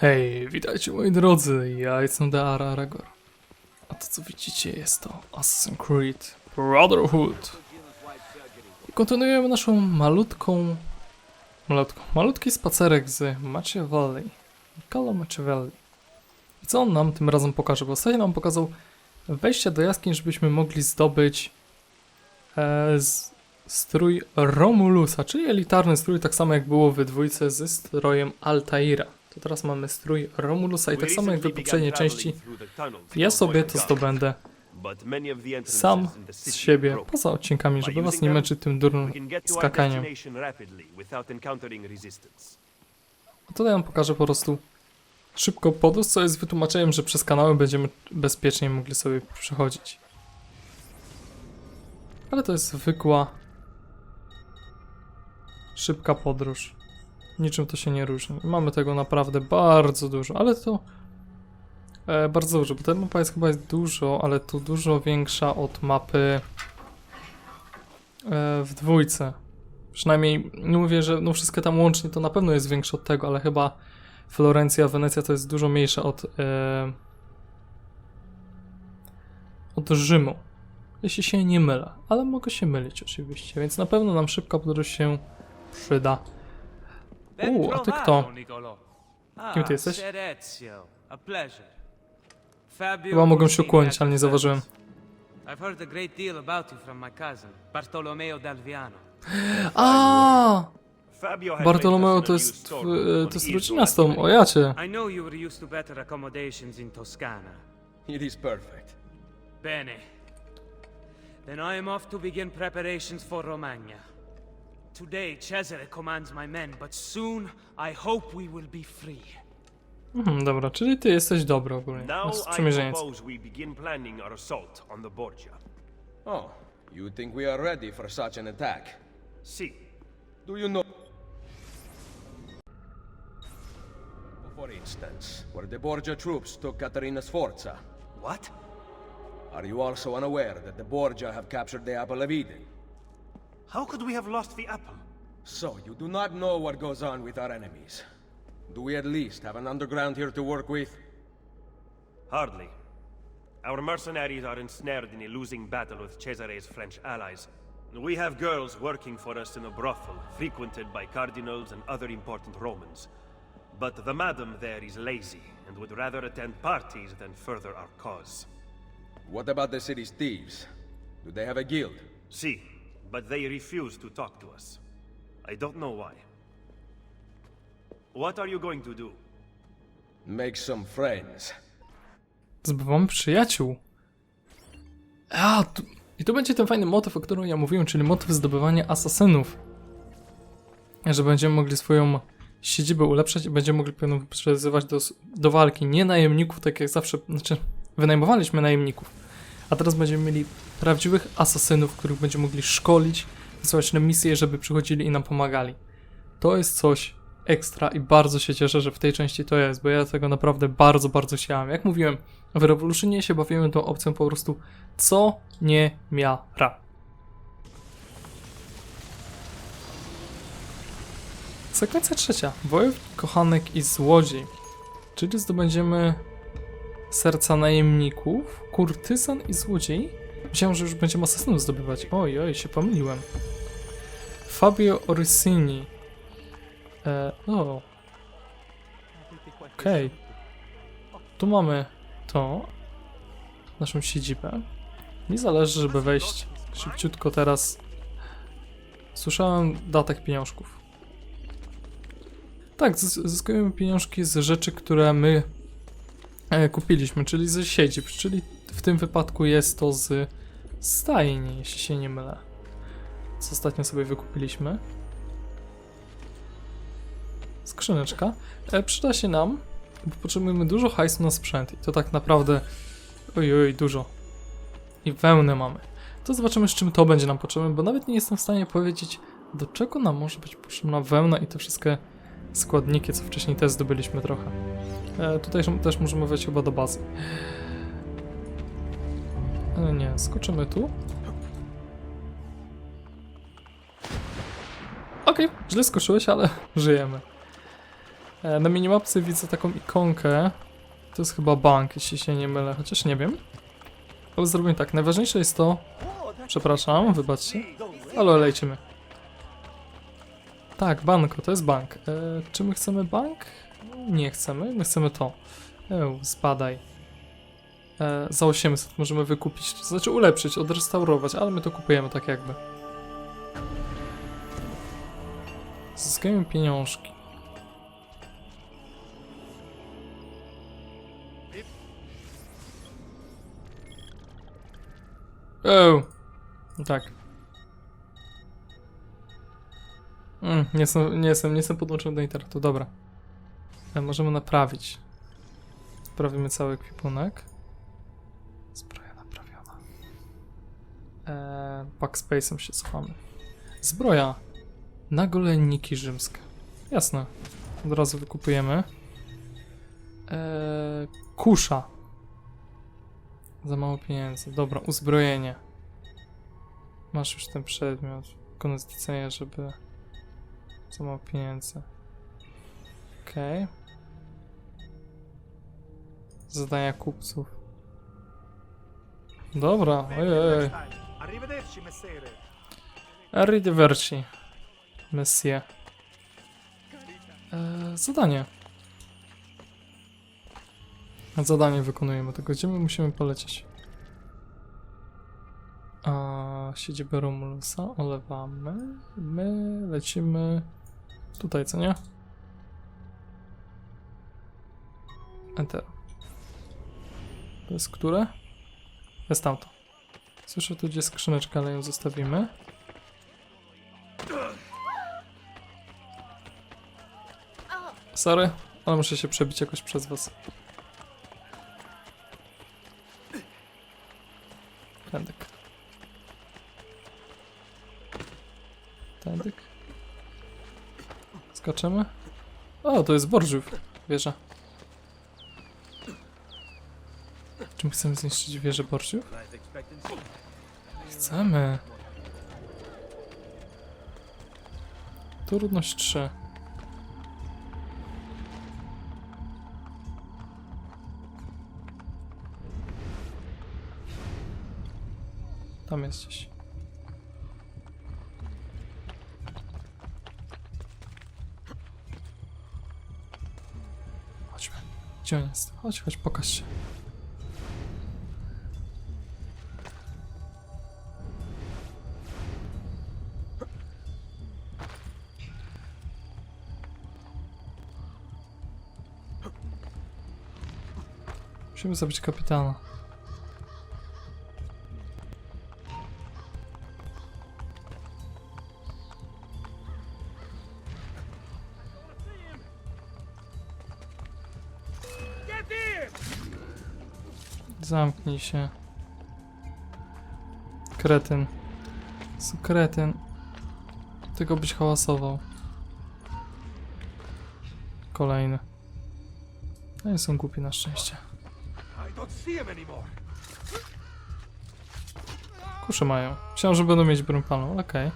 Hej, witajcie moi drodzy, ja jestem Deara Aragor. A to co widzicie jest to Assassin's Creed Brotherhood. I kontynuujemy naszą malutką, malutką, malutki spacerek z Machiavelli. Niccolo Machiavelli. I co on nam tym razem pokaże? Bo ostatnio nam pokazał wejście do jaskiń, żebyśmy mogli zdobyć e, z, strój Romulusa, czyli elitarny strój, tak samo jak było w dwójce ze strojem Altaira. To teraz mamy strój Romulusa i tak samo jak w poprzedniej części, ja sobie to zdobędę sam z siebie, poza odcinkami, żeby was nie męczyć tym durnym skakaniem. A tutaj wam pokażę po prostu szybko podróż, co jest wytłumaczeniem, że przez kanały będziemy bezpiecznie mogli sobie przechodzić. Ale to jest zwykła, szybka podróż. Niczym to się nie różni. Mamy tego naprawdę bardzo dużo, ale to e, bardzo dużo, bo ta mapa jest chyba jest dużo, ale tu dużo większa od mapy e, w dwójce. Przynajmniej nie mówię, że no wszystkie tam łącznie to na pewno jest większe od tego, ale chyba Florencja, Wenecja to jest dużo mniejsza od e, od Rzymu. Jeśli się nie mylę, ale mogę się mylić oczywiście, więc na pewno nam szybka podróż się przyda. U, a ty kto? Kim ty jesteś? Chyba mogą się ukłonić, ale nie zauważyłem. I've heard a great deal about you from my cousin, Bartolomeo Dalviano. A, Bartolomeo to jest, e, to jest rodzina z tą, o jacie. I know you were used to better accommodations in Toscana. It is perfect. Bene. Then I am off to begin preparations for Romagna. Today, Cesare commands my men, but soon I hope we will be free. Mhm, dobra, czyli ty jesteś dobry ogólnie. Now Jest I sprzymierzeniec. propose we begin planning our assault on the Borgia. Oh, you think we are ready for such an attack? See, Do you know? For instance, where the Borgia troops took Caterina Sforza. what? Are you also unaware that the Borgia have captured the Apple of Eden? How could we have lost the apple? So, you do not know what goes on with our enemies. Do we at least have an underground here to work with? Hardly. Our mercenaries are ensnared in a losing battle with Cesare's French allies. We have girls working for us in a brothel, frequented by cardinals and other important Romans. But the madam there is lazy and would rather attend parties than further our cause. What about the city's thieves? Do they have a guild? See, but they refuse to talk to us. I don't know why. What are you going to do? Make some friends. Zbywamy przyjaciół. A, tu, i to będzie ten fajny motyw, o którym ja mówiłem, czyli motyw zdobywania asasynów. Że będziemy mogli swoją siedzibę ulepszać i będziemy mogli pewno przyzywać do, do walki nie najemników, tak jak zawsze, znaczy wynajmowaliśmy najemników, a teraz będziemy mieli prawdziwych asasynów, których będziemy mogli szkolić, wysyłać na misje, żeby przychodzili i nam pomagali. To jest coś ekstra i bardzo się cieszę, że w tej części to jest, bo ja tego naprawdę bardzo, bardzo chciałem. Jak mówiłem, w Revolutionie się bawiłem tą opcją po prostu co nie miara. Sekwencja trzecia. Wojownik, kochanek i złodziej. Czyli zdobędziemy serca najemników, kurtyzan i złodziej. Myślałem, że już będziemy asasynów zdobywać. Oj, oj, się pomyliłem. Fabio Orsini. E, o. Okej. Tu mamy to. Naszą siedzibę. Mi zależy, żeby wejść szybciutko teraz. Słyszałem datek pieniążków. Tak, zys- zyskujemy pieniążki z rzeczy, które my e, kupiliśmy, czyli ze siedzib, czyli w tym wypadku jest to z stajni, jeśli się nie mylę. Co ostatnio sobie wykupiliśmy. Skrzyneczka. E, przyda się nam, bo potrzebujemy dużo hajsu na sprzęt i to tak naprawdę oj, oj, dużo. I wełnę mamy. To zobaczymy, z czym to będzie nam potrzebne, bo nawet nie jestem w stanie powiedzieć, do czego nam może być potrzebna wełna i te wszystkie składniki, co wcześniej też zdobyliśmy trochę. E, tutaj też możemy wejść chyba do bazy. E, nie, skoczymy tu. Okej, źle skoczyłeś, ale żyjemy. E, na minimapce widzę taką ikonkę. To jest chyba bank, jeśli się nie mylę, chociaż nie wiem. Ale zrobimy tak, najważniejsze jest to... Przepraszam, wybaczcie. Ale lejczymy. Tak, banko, to jest bank. E, czy my chcemy bank? Nie chcemy, my chcemy to. Eł, zbadaj. E, za 800 możemy wykupić, to znaczy ulepszyć, odrestaurować, ale my to kupujemy tak jakby. Zyskajmy pieniążki. Eł. Tak. Mm, nie, jestem, nie, jestem, nie jestem podłączony do internetu, dobra. E, możemy naprawić. Naprawimy cały ekwipunek. E, backspace'em się schowamy. Zbroja. Nagolenniki rzymskie. Jasne. Od razu wykupujemy. E, kusza. Za mało pieniędzy. Dobra, uzbrojenie. Masz już ten przedmiot. Koniec żeby... Za mało pieniędzy. Okej. Zadania kupców. Dobra, ojej. Arrivederci, messere. Arrivederci. Messie. Eee, zadanie. Zadanie wykonujemy. Tylko gdzie my musimy polecieć? A, siedzibę Romulusa olewamy. My lecimy tutaj, co nie? Enter. To jest które? Jest tamto. Słyszę tu gdzie skrzyneczka, ale ją zostawimy. Sorry, ale muszę się przebić jakoś przez was. Tędyk. Tędyk. Skaczemy. O, to jest Borżów. Wieża. Czy my chcemy zniszczyć wieżę Borżów? Chcemy. Trudność 3. Tam jest gdzieś. Chodźmy. Gdzie on jest? Chodź, chodź, pokaż się. Musimy zabić kapitana. Zamknij się. Kretyn. Kretyn? Tylko byś hałasował. Kolejny. No i są głupi na szczęście. Kusze mają. Myślałem, że będą mieć broń palną, okej.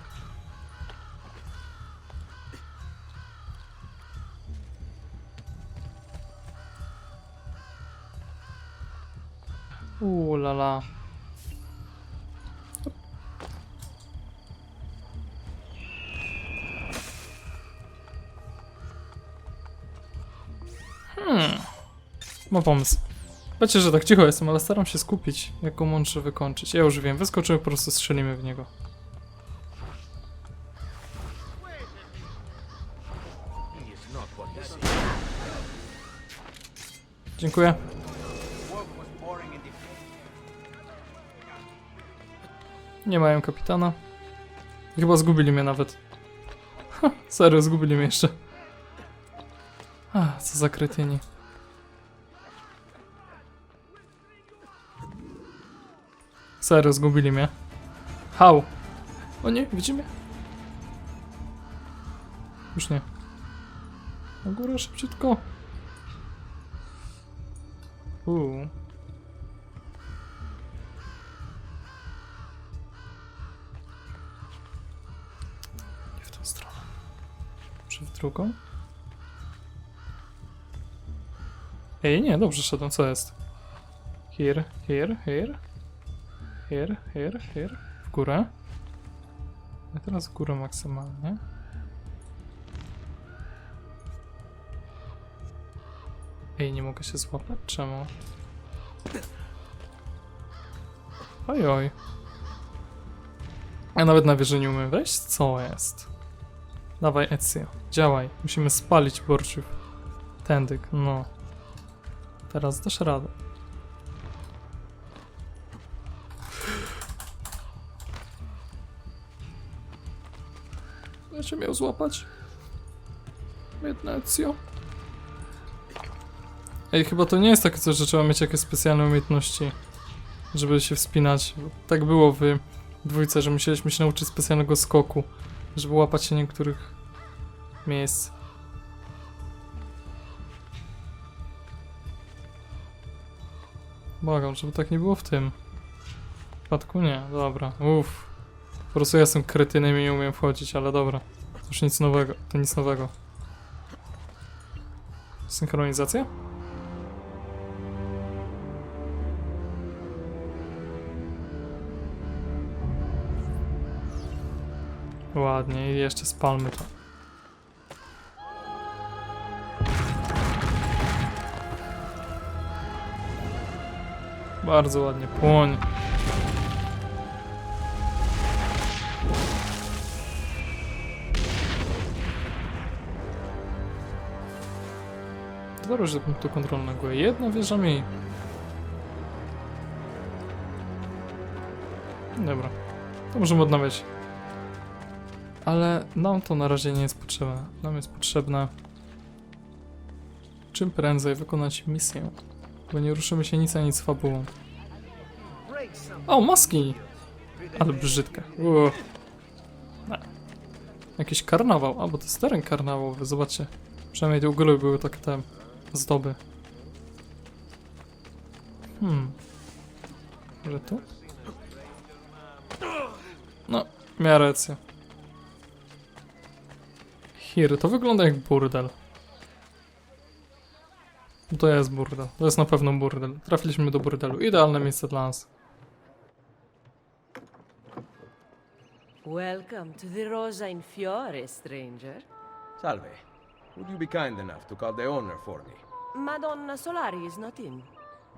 Uuu, la la. Hmm. Mam pomysł. Wiecie, że tak cicho jestem, ale staram się skupić, jak go mądrze wykończyć. Ja już wiem, wyskoczymy, po prostu strzelimy w niego. Dziękuję. Nie mają kapitana. Chyba zgubili mnie nawet. Ha, serio, zgubili mnie jeszcze. A, co za kretyni. Serio, zgubili mnie. Hał. O nie, widzimy? Już nie. Na górę szybciutko. Uuu. Nie w tą stronę. Czy w drugą? Ej, nie, dobrze szedłem, co jest? Here, here, here. Here, here, here. W górę. A teraz w górę maksymalnie. Ej, nie mogę się złapać? Czemu? Oj, oj. Ja nawet na wieży nie umiem wejść? Co jest? Dawaj, Ezio, działaj. Musimy spalić borczów. Tędyk, no. Teraz dasz radę. Będzie miał złapać. Ezio. Ej, chyba to nie jest takie coś, że trzeba mieć jakieś specjalne umiejętności, żeby się wspinać. Tak było w dwójce, że musieliśmy się nauczyć specjalnego skoku, żeby łapać się niektórych miejsc. Błagam, żeby tak nie było w tym. W przypadku nie, dobra, uff. Po prostu ja jestem kretynem i nie umiem wchodzić, ale dobra. Już nic nowego, to nic nowego. Synchronizacja? Ładnie, i jeszcze spalmy to. Bardzo ładnie, płoń. Dobra, że do punktu kontrolnego. Jedna wieża mniej. Dobra. To możemy odnawiać. Ale nam to na razie nie jest potrzebne. Nam jest potrzebne czym prędzej wykonać misję. Bo nie ruszymy się nic a nic fabułą. O, maski! Ale. No. Jakiś karnawał. A, bo to jest teren karnawałowy, zobaczcie. Przynajmniej u góry były takie te zdoby. Hmm. Może tu? No, miała rację. Here, to wygląda jak burdel. To jest burdel. To jest na pewno burdel. Trafiliśmy do burdelu. Idealne miejsce dla nas. Welcome to the Rosa in Fiore, stranger. Salve. Would you be kind enough to call the owner for me? Madonna Solari is not in.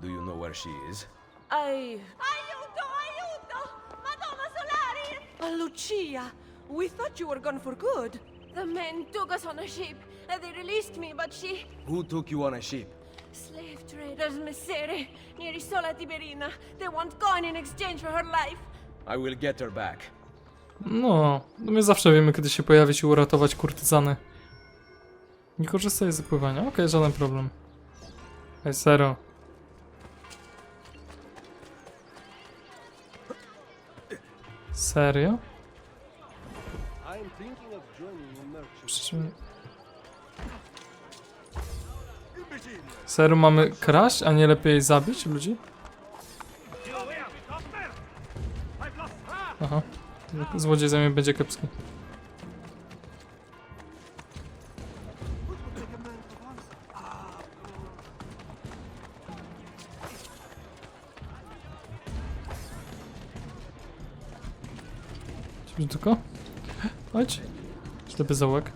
Do you know where she is? I. Aiuto, aiuto! Madonna Solari! Uh, Lucia! We thought you were gone for good. The men took us on a ship and they released me, but she. Who took you on a ship? Slave traders, Messere, near Isola Tiberina. They want coin in exchange for her life. I will get her back. No, no my zawsze wiemy, kiedy się pojawić i uratować kurtyzany. Nie korzystaj z zapływania. Okej, żaden problem. Ej, zero. Serio? Przecież my... Serio mamy kraść, a nie lepiej zabić ludzi? Aha. Złodziej za mnie będzie kiepski. Ślepy zaułek.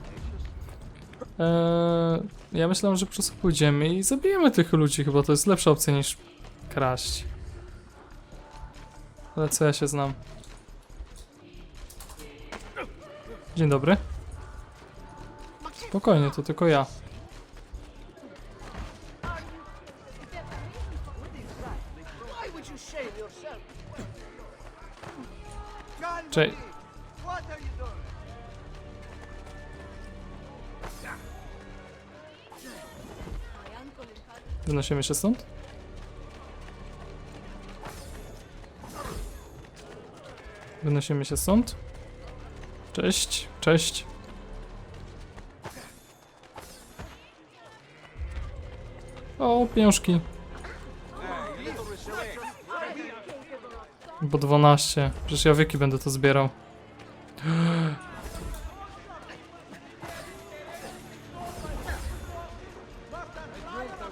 Eee, ja myślałem, że po prostu pójdziemy i zabijemy tych ludzi. Chyba to jest lepsza opcja niż kraść. Ale co ja się znam? Dzień dobry. Spokojnie, to tylko ja. Cześć. Wynosimy się stąd? Wynosimy się stąd? Cześć, cześć. O, pieniążki. Bo 12. Przecież ja wieki będę to zbierał.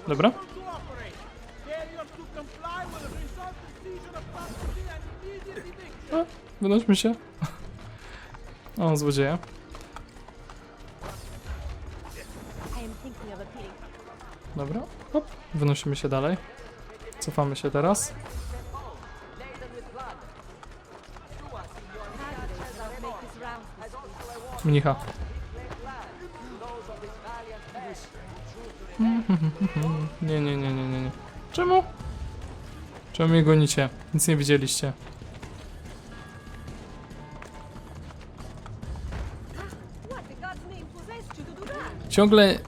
Dobra. A, wynośmy się. O, złodzieja. Dobra, hop, wynosimy się dalej. Cofamy się teraz. Mnicha. Nie, nie, nie, nie, nie, nie. Czemu? Czemu mnie gonicie? Nic nie widzieliście. Ciągle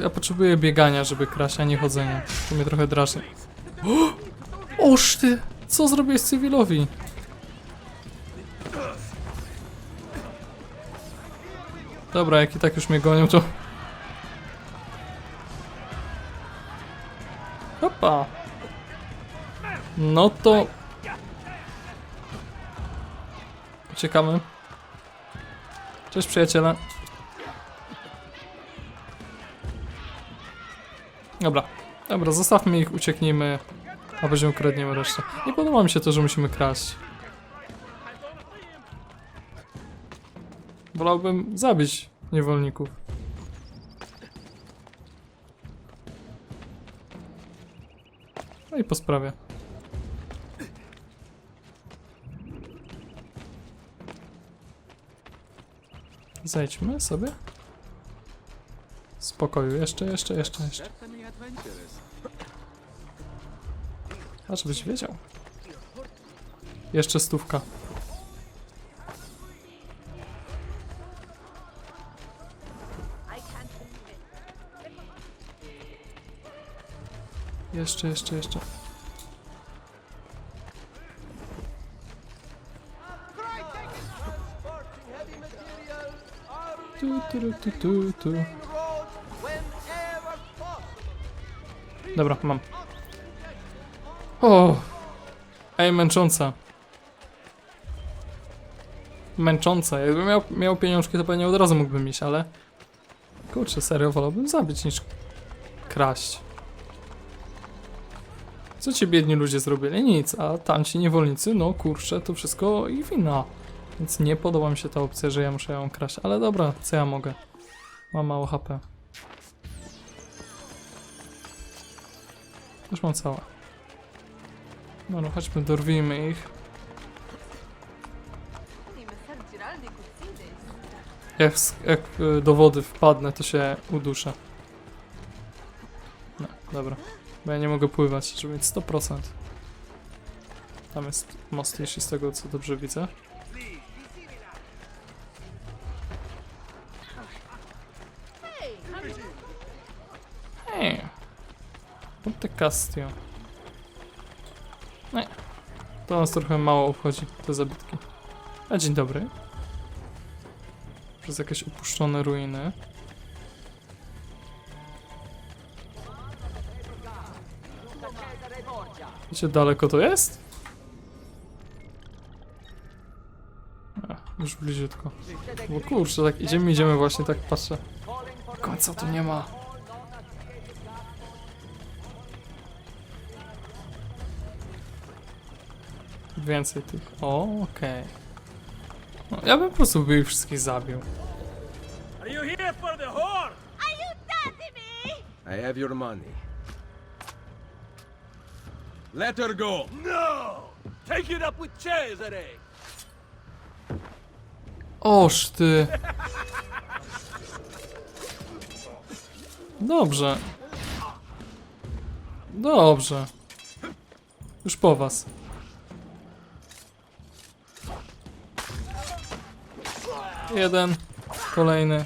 ja potrzebuję biegania, żeby kraść, a nie chodzenia. To mnie trochę drażni. Oż ty! Co zrobiłeś cywilowi? Dobra, jak i tak już mnie gonią, to... Hopa! No to... Uciekamy. Cześć przyjaciele. Dobra, dobra, zostawmy ich, ucieknijmy, a później ukradniemy resztę. Nie podoba mi się to, że musimy kraść. Wolałbym zabić niewolników. No i po sprawie. Zejdźmy sobie. Spokoju, jeszcze, jeszcze, jeszcze, jeszcze. A żebyś wiedział. Jeszcze stówka. Jeszcze, jeszcze, jeszcze. Tu, tu, tu, tu, tu. Dobra, mam. O! Ej, męcząca. Męcząca. Jakbym miał, miał pieniążki, to pewnie od razu mógłbym iść, ale... Kurczę, serio, wolałbym zabić niż kraść. Co ci biedni ludzie zrobili? Nic, a tamci niewolnicy, no kurczę, to wszystko ich wina. Więc nie podoba mi się ta opcja, że ja muszę ją kraść, ale dobra, co ja mogę? Mam mało HP. Już mam całe. No, no chodźmy, dorwijmy ich. Jak, jak do wody wpadnę, to się uduszę. No, dobra. Bo ja nie mogę pływać, żeby mieć 100%. Tam jest most, jeśli z tego co dobrze widzę. Hej! Ponte Castio. Nie. To nas trochę mało obchodzi, te zabytki. A dzień dobry. Przez jakieś opuszczone ruiny. Wiecie, daleko to jest? A, już bliziutko. Bo kurczę, tak idziemy, idziemy właśnie, tak patrzę. Końca tu nie ma. Więcej tych. O, okej. No, ja bym po prostu by ich wszystkich zabił. Are you here for the whore? I have your money. Let her go! No! Take it up with Cesare! Oż ty. Dobrze. Dobrze. Już po was. Jeden. Kolejny.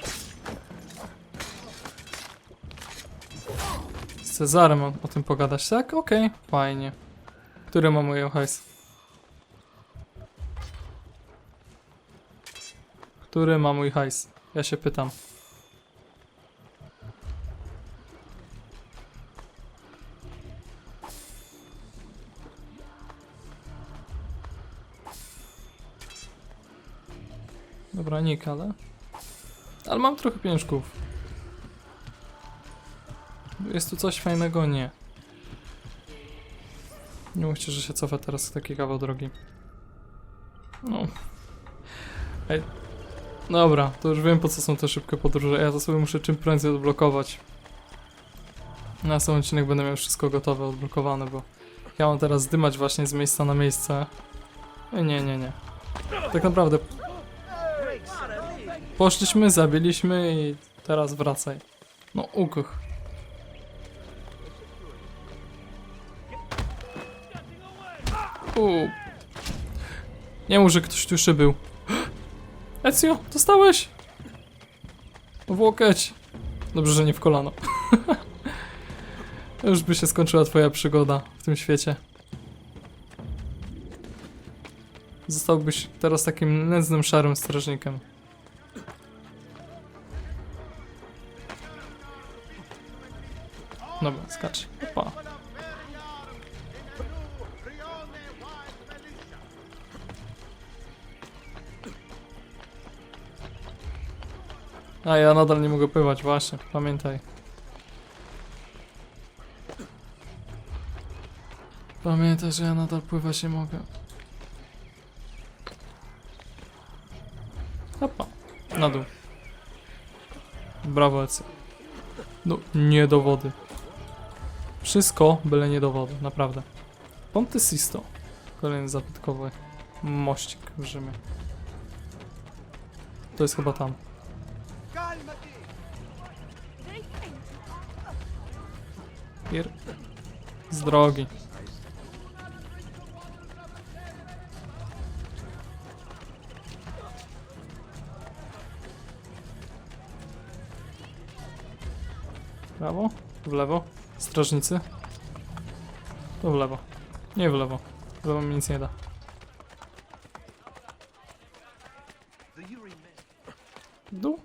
Z Cezarem o, tym pogadać, tak? Okej, fajnie. Który ma mój hajs? Który ma mój hajs? Ja się pytam. Dobra, nick, ale... Ale mam trochę pieniążków. Jest tu coś fajnego? Nie. Nie mówcie, że się cofa teraz taki kawał drogi. No. Ej. Dobra, to już wiem po co są te szybkie podróże. Ja to sobie muszę czym prędzej odblokować. Na następny odcinek będę miał wszystko gotowe, odblokowane, bo ja mam teraz dymać właśnie z miejsca na miejsce. Ej, Nie, nie, nie. Tak naprawdę poszliśmy, zabiliśmy i teraz wracaj. No, ukoch. U. Nie mów, że ktoś tu jeszcze był. Ezio, dostałeś? W łokieć. Dobrze, że nie w kolano. Już by się skończyła twoja przygoda w tym świecie. Zostałbyś teraz takim nędznym, szarym strażnikiem. Dobra, skacz. Opa. A ja nadal nie mogę pływać, właśnie, pamiętaj. Pamiętaj, że ja nadal pływać nie mogę. Opa, na dół. Brawo, Ecy. No, nie do wody. Wszystko, byle nie do wody, naprawdę. Ponte Sisto. Kolejny zabytkowy mościk w Rzymie. To jest chyba tam. Pier... Z drogi. Prawo? W lewo? Strażnicy? To w lewo. Nie w lewo. W lewo mi nic nie da. Dół?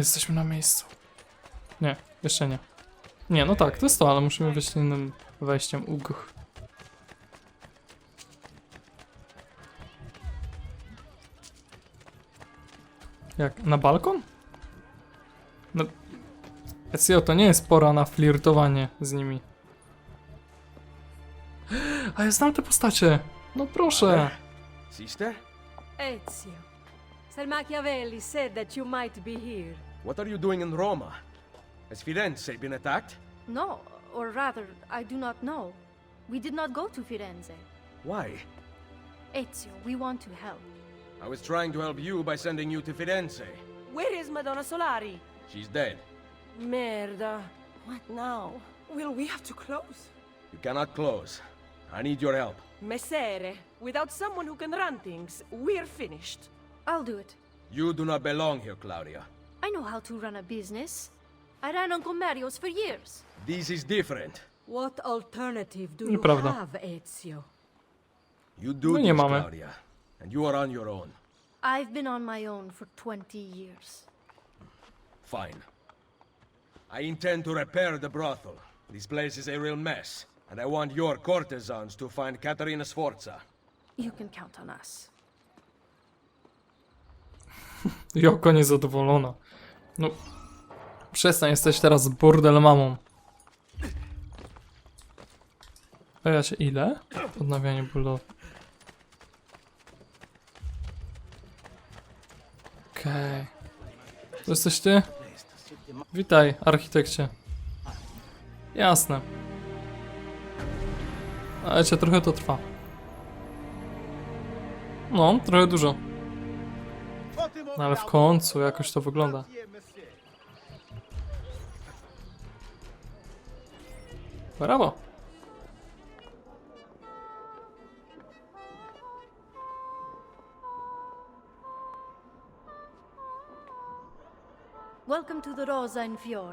Jesteśmy na miejscu. Nie, jeszcze nie. Nie, no tak, to jest to, ale musimy wyjść innym wejściem. Ugh. Jak? Na balkon? No. Ezio, to nie jest pora na flirtowanie z nimi. A ja znam te postacie. No proszę. Sister? Ezio. Sir Machiavelli said that you might be here. What are you doing in Roma? Has Firenze been attacked? No, or rather, I do not know. We did not go to Firenze. Why? Ezio, we want to help. I was trying to help you by sending you to Firenze. Where is Madonna Solari? She's dead. Merda. What now? Will we have to close? You cannot close. I need your help. Messere, without someone who can run things, we're finished. I'll do it. You do not belong here, Claudia. I know how to run a business. I ran on Comerios for years. This is different. What alternative do you Nieprawda. have, Ezio? You do No nie this, mamy. Claudia. And you are on your own. I've been on my own for 20 years. Fine. I intend to repair the brothel. This place is a real mess. And I want your courtesans to find Caterina Sforza. You can count on us. Joko niezadowolona. No. Przestań, jesteś teraz burdel mamą. Ja się ile? Odnawianie budowy. Okej. To jesteś ty? Witaj, architekcie. Jasne. Ale cię trochę to trwa. No, trochę dużo. No ale w końcu jakoś to wygląda. Brawo. Welcome to the Rosa in Fiore.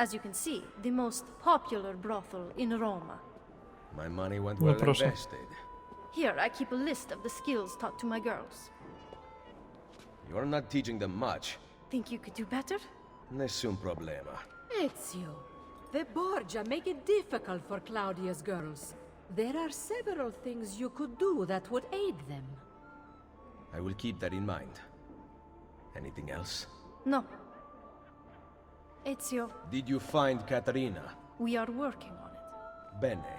As you can see, the most popular brothel in Roma. My money went well proszę. invested. Here, I keep a list of the skills taught to my girls. You're not teaching them much. Think you could do better? Nessun problema. Ezio, the Borgia make it difficult for Claudia's girls. There are several things you could do that would aid them. I will keep that in mind. Anything else? No. Ezio, Did you find Caterina? we are working on it. Bene.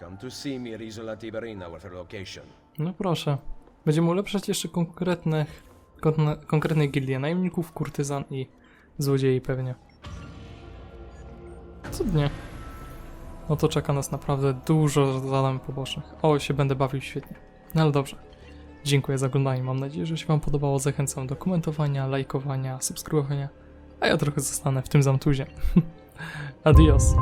Come to see me at Isola Tiberina with her location. No proszę. Będziemy ulepszać jeszcze konkretnych, kon, konkretne gildie najemników, kurtyzan i złodziei pewnie. Cudnie. No to czeka nas naprawdę dużo zadań pobocznych. O, się będę bawił świetnie. No ale dobrze. Dziękuję za oglądanie. Mam nadzieję, że się Wam podobało. Zachęcam do komentowania, lajkowania, subskrybowania. A ja trochę zostanę w tym zamtuzie. Adios.